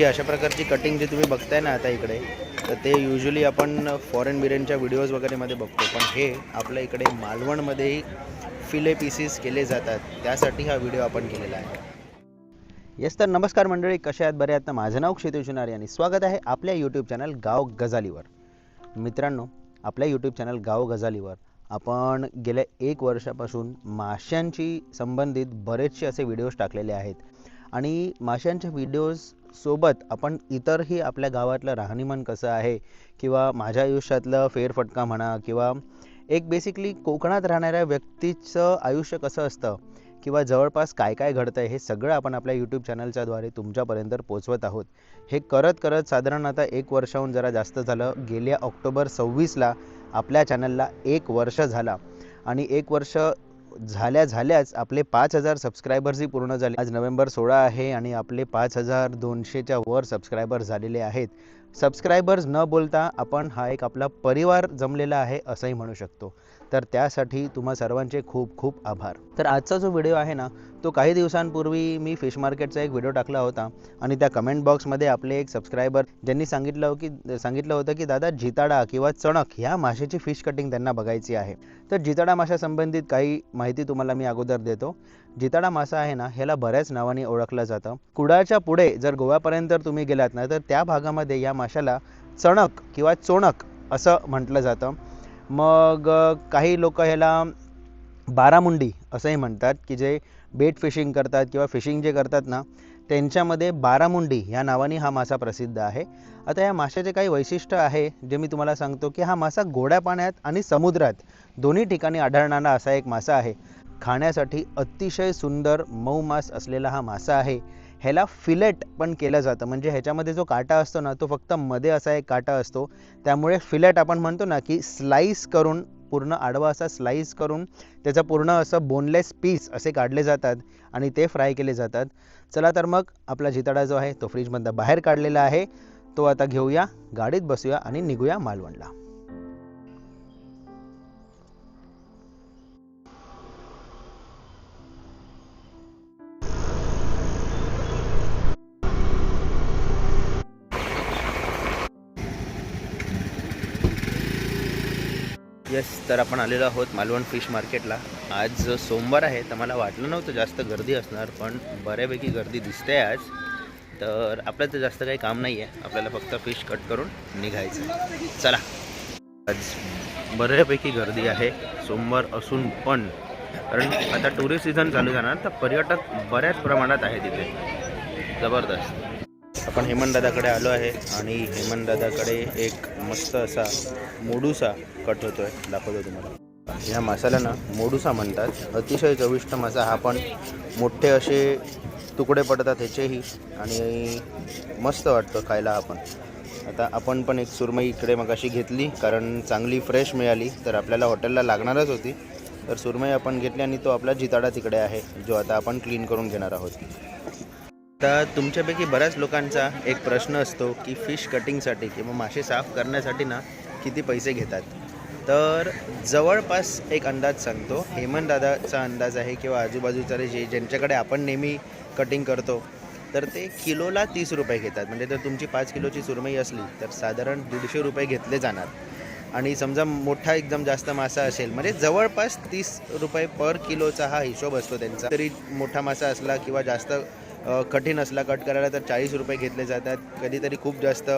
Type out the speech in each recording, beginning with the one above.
ही अशा प्रकारची कटिंग जी तुम्ही बघताय ना आता इकडे तर ते युजली आपण फॉरेन बिर्याणीच्या व्हिडिओज वगैरेमध्ये बघतो. पण हे आपल्या इकडे मालवणमध्येही फिले पीसेस केले जातात. त्यासाठी हा व्हिडिओ आपण केलेला आहे. येस तर नमस्कार मंडळी कशा आहेत? बरे आहेत ना? माझं नाव क्षितिज शिनारी आणि स्वागत आहे आपल्या यूट्यूब चॅनल गाव गजालीवर. मित्रांनो आपल्या यूट्यूब चॅनल गाव गजालीवर आपण गेल्या एक वर्षापासून माशांची संबंधित बरेचसे असे व्हिडिओज टाकलेले आहेत. आणि माशांच्या व्हिडिओज सोबत आपण इतरही आपल्या गावातलं राहणीमान कसं आहे किंवा माझ्या आयुष्यातलं फेरफटका म्हणा किंवा एक बेसिकली कोकणात राहणाऱ्या व्यक्तीचं आयुष्य कसं असतं किंवा जवळपास काय काय घडतं आहे हे सगळं आपण आपल्या यूट्यूब चॅनलच्याद्वारे तुमच्यापर्यंत पोचवत आहोत. हे करत करत साधारण आता एक वर्षाहून जरा जास्त झालं. गेल्या ऑक्टोबर सव्वीसला आपल्या चॅनलला एक वर्ष झाला आणि एक वर्ष झाल्या झाल्याच आपले पाच हजार सबस्क्रायबर्सही पूर्ण झाले. आज नोव्हेंबर सोळा आहे आणि आपले पाच हजार दोनशेच्या वर सबस्क्रायबर्स झालेले आहेत. सबस्क्रायबर्स न बोलता आपण हा एक आपला परिवार जमलेला आहे असंही म्हणू शकतो. तर त्यासाठी तुम्हा सर्वांचे खूप खूप आभार. तर आजचा जो व्हिडिओ आहे ना तो काही दिवसांपूर्वी मी फिश मार्केटचा एक व्हिडिओ टाकला होता आणि त्या कमेंट बॉक्समध्ये आपले एक सबस्क्रायबर ज्यांनी सांगितलं की सांगितलं होतं की दादा जिताडा किंवा चणक ह्या माशाची फिश कटिंग त्यांना बघायची आहे. तर जिताडा माशासंबंधित काही माहिती तुम्हाला मी अगोदर देतो. जिताडा मासा आहे ना ह्याला बऱ्याच नावाने ओळखलं जातं. कुडाळच्या पुढे जर गोव्यापर्यंत तुम्ही गेलात ना तर त्या भागामध्ये या माशाला चणक किंवा चोणक असं म्हटलं जातं. मग काही लोक ह्याला बारामुंडी असंही म्हणतात की जे बेट फिशिंग करतात किंवा फिशिंग जे करतात ना त्यांच्यामध्ये बारामुंडी या नावाने हा मासा प्रसिद्ध आहे. आता या माशाचे काही वैशिष्ट्य आहे जे मी तुम्हाला सांगतो की हा मासा गोड्या पाण्यात आणि समुद्रात दोन्ही ठिकाणी आढळणारा असा एक मासा आहे. खाण्यासाठी अतिशय सुंदर मऊ मास असलेला हा मासा आहे. ह्याला फिलेट पण केलं जातं. म्हणजे ह्याच्यामध्ये जो काटा असतो ना तो फक्त मध्ये असा एक काटा असतो. त्यामुळे फिलेट आपण म्हणतो ना की स्लाईस करून पूर्ण आडवा असा स्लाईस करून त्याचं पूर्ण असं बोनलेस पीस असे काढले जातात आणि ते फ्राय केले जातात. चला तर मग आपला जिताडा जो आहे तो फ्रीजमधनं बाहेर काढलेला आहे. तो आता घेऊया गाडीत बसूया आणि निघूया मालवणला. येस तर आपण आलेलो आहोत मालवण फिश मार्केटला आज सोमवार आहे तर मला वाटलं नव्हतं जास्त गर्दी असणार पण बऱ्यापैकी गर्दी दिसते आज. तर आपल्याला तर जास्त काही काम नाही आहे आपल्याला फक्त फिश कट करून निघायचं चला. आज बऱ्यापैकी गर्दी आहे सोमवार असून पण. कारण आता टुरिस्ट सीझन चालू जाणार तर पर्यटक बऱ्याच प्रमाणात आहे तिथे जबरदस्त. आपण हेमंतदादाकडे आलो आहे आणि हेमंतदादाकडे एक मस्त असा मोडूसा कट होतो आहे दाखवतो तुम्हाला. ह्या मसाल्यानं ना मोडूसा म्हणतात. अतिशय चविष्ट मासा हा पण. मोठे असे तुकडे पडतात ह्याचेही. आणि मस्त वाटतं खायला आपण. आता आपण पण एक सुरमई इकडे मगाशी घेतली. कारण चांगली फ्रेश मिळाली. तर आपल्याला हॉटेलला लागणारच होती. तर सुरमई आपण घेतली आणि तो आपला जिताडा तिकडे आहे. जो आता आपण क्लीन करून घेणार आहोत. आता तुमच्यापैकी बऱ्याच लोकांचा एक प्रश्न असतो की फिश कटिंगसाठी किंवा मासे साफ करण्यासाठी ना किती पैसे घेतात? तर जवळपास एक अंदाज सांगतो. हेमंत दादाचा अंदाज आहे किंवा आजूबाजूचा जे ज्यांच्याकडे आपण नेहमी कटिंग करतो तर ते किलोला तीस रुपये घेतात. म्हणजे जर तुमची पाच किलोची सुरमई असली तर साधारण दीडशे रुपये घेतले जाणार. आणि समजा मोठा एकदम जास्त मासा असेल म्हणजे जवळपास तीस रुपये पर किलोचा हा हिशोब असतो त्यांचा. तरी मोठा मासा असला किंवा जास्त कठीण असला कट करायला तर चाळीस रुपये घेतले जातात. कधीतरी खूप जास्त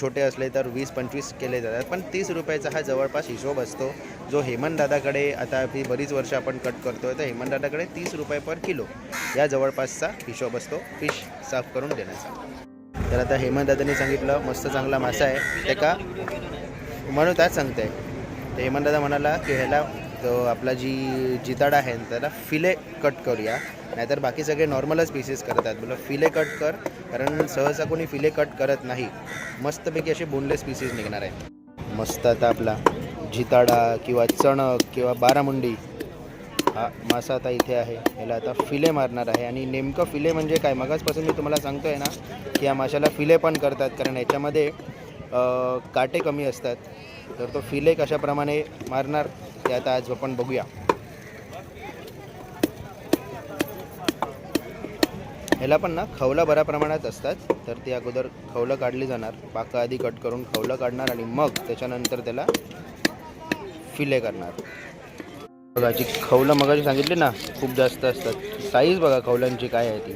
छोटे असले तर वीस पंचवीस केले जातात. पण तीस रुपयाचा हा जवळपास हिशोब असतो. जो हेमंतदादाकडे आता ही बरीच वर्ष आपण कट करतोय तर हेमंतदादाकडे तीस रुपये पर किलो या जवळपासचा हिशोब असतो. फिश साफ करून देण्याचा. तर आता हेमंतदादांनी सांगितलं मस्त चांगला मासा आहे. ते का? म्हणून त्याच सांगते. तर हेमंतदादा म्हणाला की ह्याला तो आपला जी जिताडा आहे त्याला फिले कट करूया. नाहीतर बाकी सगळे नॉर्मलच पीसेस करतात. बोला फिले कट कर कारण सहसा कोणी फिले कट करत नाही. मस्तपैकी असे बोनलेस पीसेस निघणार आहे. मस्त आता आपला जिताडा किंवा चणक किंवा बारामुंडी हा मासा आता इथे आहे. याला आता फिले मारणार आहे. आणि नेमकं फिले म्हणजे काय? मगाचपासून मी तुम्हाला आहे ना की या माशाला फिले पण करतात. कारण याच्यामध्ये काटे कमी असतात. तर तो फिले कशाप्रमाणे मारणार ते आता आज आपण बघूया. ह्याला पण ना खवलं बऱ्या प्रमाणात असतात. तर ती अगोदर खवलं काढली जाणार. पाकं आधी कट करून खवलं काढणार आणि मग त्याच्यानंतर त्याला फिले करणार. बघा जी खवलं मगाची सांगितली ना खूप जास्त असतात. साईज बघा खवल्यांची काय आहे ती.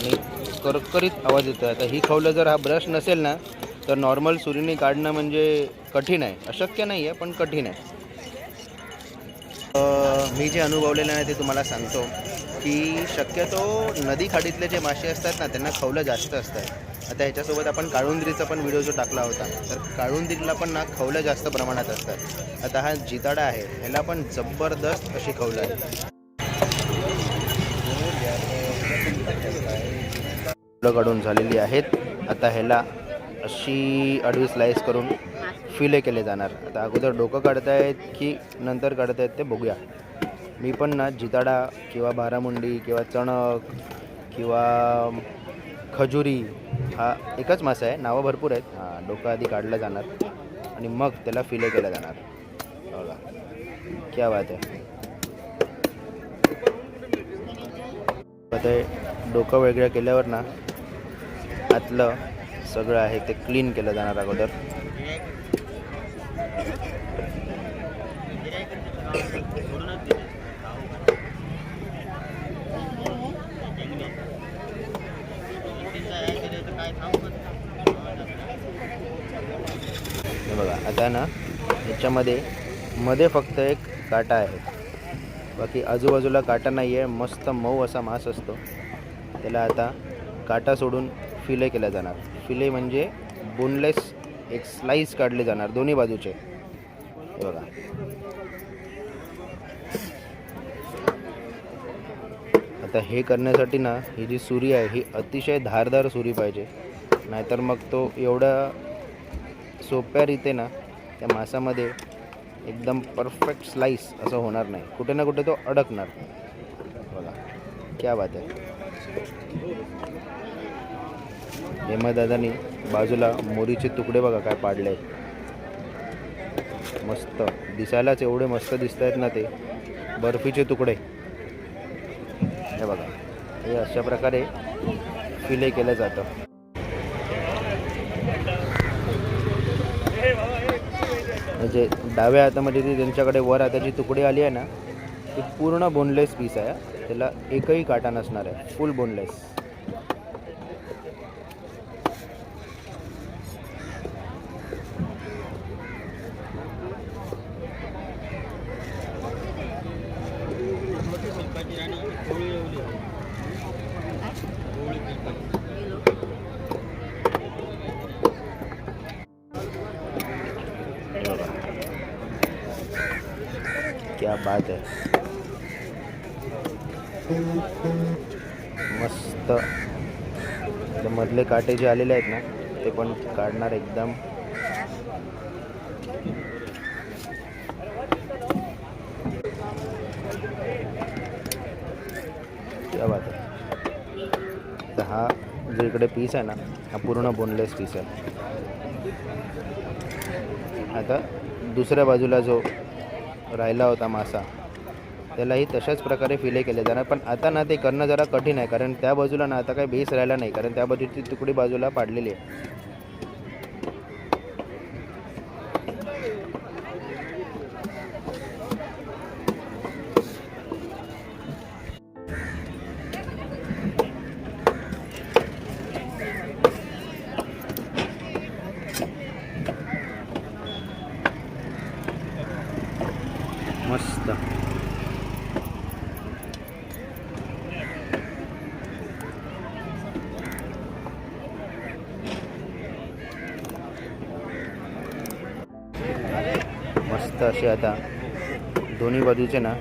आणि करकरीत आवाज येतो आता ही खवलं जर हा ब्रश नसेल ना तर नॉर्मल सुरीने काढणं म्हणजे कठीण आहे. अशक्य नाही आहे पण कठीण आहे. मी जे अनुभवलेलं आहे ते तुम्हाला सांगतो. की शक्यतो नदी खाडीतले जे मासे असतात ना त्यांना खवलं जास्त असतात आता ह्याच्यासोबत आपण काळुंदरीचा पण व्हिडिओ जो टाकला होता तर काळुंदरीला पण ना खवलं जास्त प्रमाणात असतात आता हा जिताडा आहे ह्याला पण जबरदस्त अशी खवलं आहे. फुलं काढून झालेली आहेत. आता ह्याला अशी आडवी स्लाईस करून फिले केले जाणार. आता अगोदर डोकं काढतायत की नंतर काढतायत ते बघूया. मी पण ना जिताडा किंवा बारामुंडी किंवा चणक किंवा खजुरी हा एकच मासा आहे. नावं भरपूर आहेत. हां डोकं आधी काढलं जाणार आणि मग त्याला फिले केलं जाणार. बघा. क्या बात आहे. आता डोकं वेगळं केल्यावर ना आतलं सगळं आहे ते क्लीन केलं जाणार अगोदर. हे बघा आता ना याच्यामध्ये मध्ये फक्त एक काटा आहे. बाकी आजूबाजूला काटा नाही आहे मस्त मऊ असा मांस असतो. त्याला आता काटा सोडून फिले केला जाणार. फिले म्हणजे बोनलेस एक स्लाईस काढले जाणार दोन्ही बाजूचे. हे बघा. आता हे करण्यासाठी ना ही जी सुरी आहे ही अतिशय धारदार सुरी पाहिजे. नाहीतर मग तो एवढा सोप्या रीते ना त्या मासामध्ये एकदम परफेक्ट स्लाईस असं होणार नाही. कुठे ना कुठे तो अडकणार. बघा क्या बात आहे. हेमादादानी बाजूला मोरीचे तुकडे बघा काय पाडले आहेत मस्त. दिसायलाच एवढे मस्त दिसत आहेत ना ते. बर्फीचे तुकडे. हे बघा. हे अशा प्रकारे फिले केलं जातं. म्हणजे डाव्या हातामध्ये ती त्यांच्याकडे वर हाताची तुकडी आली आहे ना ती पूर्ण बोनलेस पीस आहे. त्याला एकही काटा नसणार आहे. फुल बोनलेस क्या बात आहे मस्त। ते मधले काटे जे आलेले आहेत ना ते पण काढणार एकदम. क्या बात आहे तर हा जो इकडे पीस आहे ना हा पूर्ण बोनलेस पीस आहे. आता दुसऱ्या बाजूला जो राहिला होता मासा. त्यालाही तशाच प्रकारे फिले केले जाणार. पण आता ना ते करणं जरा कठीण आहे. कारण त्या बाजूला ना आता काही बेस राहिला नाही. कारण त्या बाजूची तुकडी बाजूला पाडलेली आहे. मस्त असे आता दोन्ही बाजूचे ना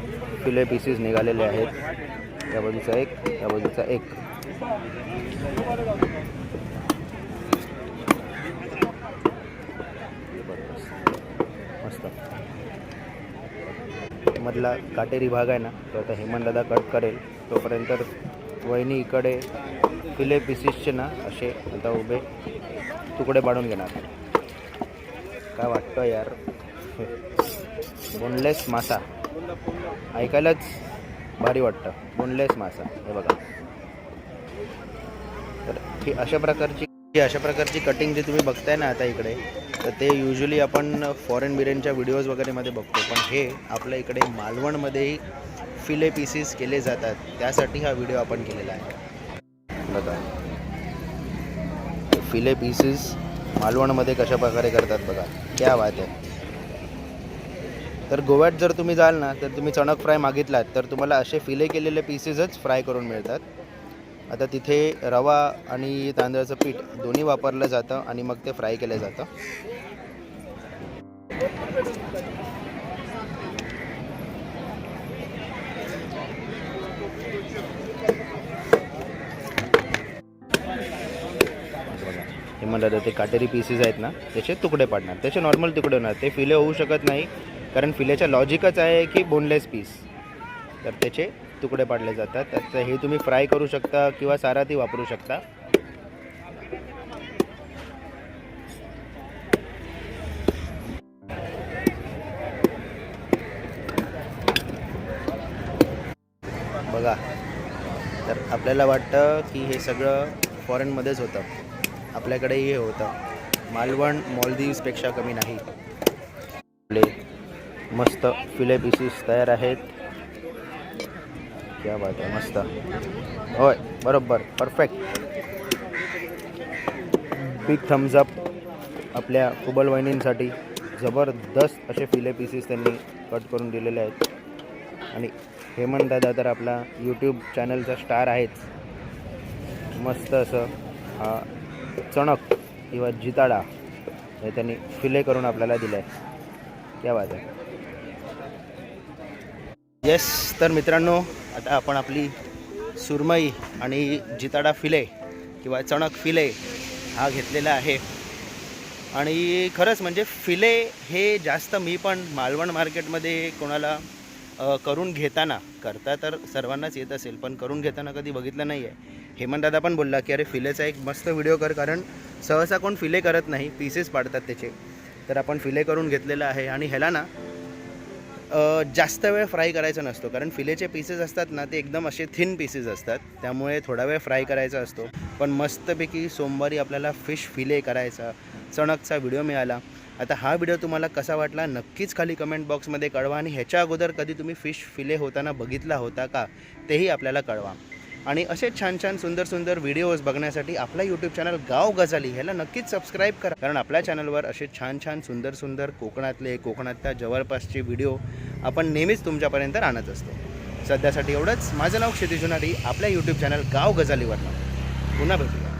फिले पीसेस निघालेले आहेत. या बाजूचा एक या बाजूचा एक. मस्त. मधला काटेरी भाग आहे ना तो आता हेमंतदादा कट करेल. तोपर्यंत वहिनी इकडे फिले पिसीसचे ना असे आता उभे तुकडे पाडून घेणार. काय वाटतं यार? बोनलेस मासा. ऐकायलाच भारी वाटतं. बोनलेस मासा. हे बघा. तर ही अशा प्रकारची ही अशा प्रकारची कटिंग जी तुम्ही बघताय ना आता इकडे तर ते युजली आपण फॉरेन बिर्याणीच्या व्हिडिओज वगैरेमध्ये बघतो. पण हे आपल्या इकडे मालवणमध्येही फिले पीसेस केले जातात. त्यासाठी हा व्हिडिओ आपण केलेला आहे. बघा. फिले पीसेस मालवणमध्ये कशा प्रकारे करतात बघा. क्या बात आहे. तर गोव्यात जर तुम्ही जाल ना तर तुम्ही चणक फ्राय मागितलात तर तुम्हाला असे फिले केलेले पीसेसच फ्राय करून मिळतात. आता तिथे रवा आणि तांदळाचं पीठ दोन्ही वापरलं जातं आणि मग ते फ्राय केलं जातं. हे म्हणतात ते काटेरी पीसेस आहेत ना त्याचे तुकडे पाडणार. त्याचे नॉर्मल तुकडे होणार. ते फिले होऊ शकत नाही. कारण फिलेचा लॉजिकच आहे की बोनलेस पीस तर त्याचे तुकडे पाडले जातात. त्याचं हे तुम्ही फ्राय करू शकता किंवा साराती वापरू शकता. बघा. तर आपल्याला वाटतं की हे सगळं फॉरेनमध्येच होतं. आपल्याकडेही हे होतं. मालवण मॉलदीव्सपेक्षा कमी नाही. आपले मस्त फिले पीसीस तयार आहेत. क्या बात आहे मस्त. होय बरोबर परफेक्ट बिग थम्स अप आपल्या कुबल वहिनींसाठी. जबरदस्त असे फिले पीसीस त्यांनी कट करून दिलेले आहेत. आणि हेमंत दादा तर आपला यूट्यूब चॅनलचा स्टार आहेच मस्त असं हा चणक किंवा जिताडा हे त्यांनी फिले करून आपल्याला दिलं आहे क्या बात आहे. येस तर मित्रांनो आता आपण आपली सुरमई आणि जिताडा फिले किंवा चणक फिले हा घेतलेला आहे. आणि खरंच म्हणजे फिले हे जास्त मी पण मालवण मार्केटमध्ये कोणाला करून घेताना करता तर सर्वांनाच येत असेल पण करून घेताना कधी बघितलं नाही आहे हेमंतदादा पण बोलला की अरे फिलेचा एक मस्त व्हिडिओ कर कारण सहसा कोण फिले करत नाही पीसेस पाडतात त्याचे. तर आपण फिले करून घेतलेलं आहे. आणि ह्याला ना जास्त वेळ फ्राय करायचा नसतो कारण फिलेचे पीसेस असतात ना ते एकदम असे थिन पीसेस असतात. त्यामुळे थोडा वेळ फ्राय करायचा असतो. पण मस्तपैकी सोमवारी आपल्याला फिश फिले करायचा चणकचा व्हिडिओ मिळाला. आता हा व्हिडिओ तुम्हाला कसा वाटला नक्कीच खाली कमेंट बॉक्समध्ये कळवा. आणि ह्याच्या अगोदर कधी तुम्ही फिश फिले होताना बघितला होता का तेही आपल्याला कळवा. आणि असे छान छान सुंदर सुंदर व्हिडिओज बघण्यासाठी आपला यूट्यूब चॅनल गाव गजाली ह्याला नक्कीच सबस्क्राईब करा. कारण आपल्या चॅनलवर असे छान छान सुंदर सुंदर कोकणातले कोकणातल्या जवळपासचे व्हिडिओ आपण नेहमीच तुमच्यापर्यंत आणत असतो. सध्यासाठी एवढंच. माझं नाव क्षितिजुनारी आपल्या यूट्यूब चॅनल गाव गजालीवर पुन्हा भेटूया.